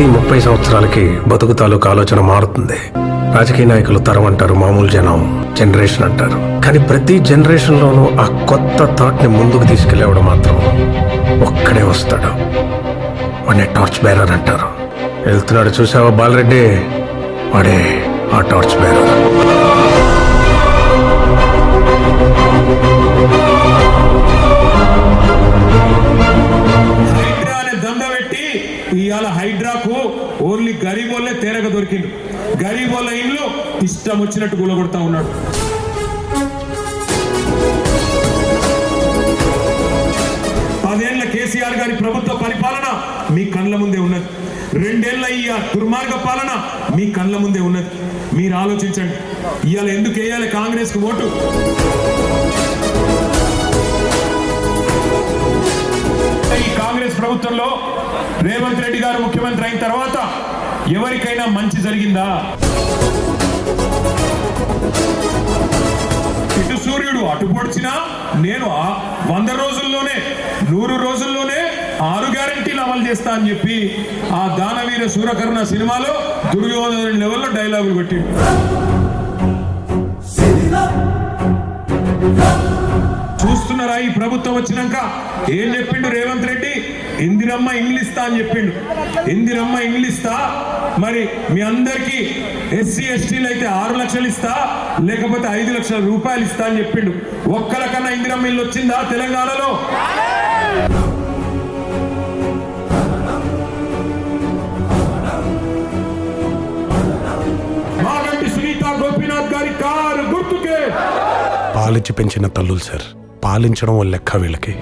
ప్రతి ముప్పై సంవత్సరాలకి బతుకు తాలూకు ఆలోచన మారుతుంది. రాజకీయ నాయకులు తరం అంటారు మామూలు జనం జనరేషన్ అంటారు. కానీ ప్రతి జనరేషన్లోనూ ఆ కొత్త థాట్ని ముందుకు తీసుకెళ్ళేవాడు మాత్రం ఒక్కడే వస్తాడు. వాడిని టార్చ్ బేరర్ అంటారు. వెళ్తున్నాడు చూసావా బాలరెడ్డి? వాడే ఆ టార్చ్ బేరర్ ఇవాళ హైడ్రాకు ఓన్లీ గరీబోళ్ళే తేరగ దొరికిండు. వాళ్ళ ఇల్లు ఇష్టం వచ్చినట్టు గులగొడతా ఉన్నాడు. పదేళ్ళ కేసీఆర్ గారి ప్రభుత్వ పరిపాలన మీ కళ్ళ ముందే ఉన్నది. రెండేళ్ళ ఈ దుర్మార్గ పాలన మీ కళ్ళ ముందే ఉన్నది. మీరు ఆలోచించండి. ఇవాళ ఎందుకు వేయాలి కాంగ్రెస్కు ఓటు? ఈ కాంగ్రెస్ ప్రభుత్వంలో రేవంత్ రెడ్డి గారు ముఖ్యమంత్రి అయిన తర్వాత ఎవరికైనా మంచి జరిగిందా? ఇటు సూర్యుడు అటు పొడిచినా నేను వంద రోజుల్లోనే నూరు రోజుల్లోనే ఆరు గ్యారంటీలు అమలు చేస్తా అని చెప్పి ఆ దానవీర సూరకర్ణ సినిమాలో దుర్యోధన లెవెల్లో డైలాగులు కొట్టిండు. ప్రభుత్వం వచ్చినాక ఏం చెప్పిండు రేవంత్ రెడ్డి? ఇందిరమ్మ ఇంగ్లీష్ అని చెప్పిండు. ఇందిరమ్మ ఇంగ్లీష్ మరి మీ అందరికీ ఎస్సీ ఎస్టీలు అయితే ఆరు లక్షలు ఇస్తా లేకపోతే ఐదు లక్షల రూపాయలు ఇస్తా అని చెప్పిండు. ఒక్కరికన్నా ఇందిరమ్మ ఇల్లు వచ్చిందా తెలంగాణలో? మాగంటి గోపీనాథ్ గారి కారు గుర్తుకే. పాలించి పెంచిన తల్లులు సార్. పాలించడం ఓ లెక్క వీళ్ళకి.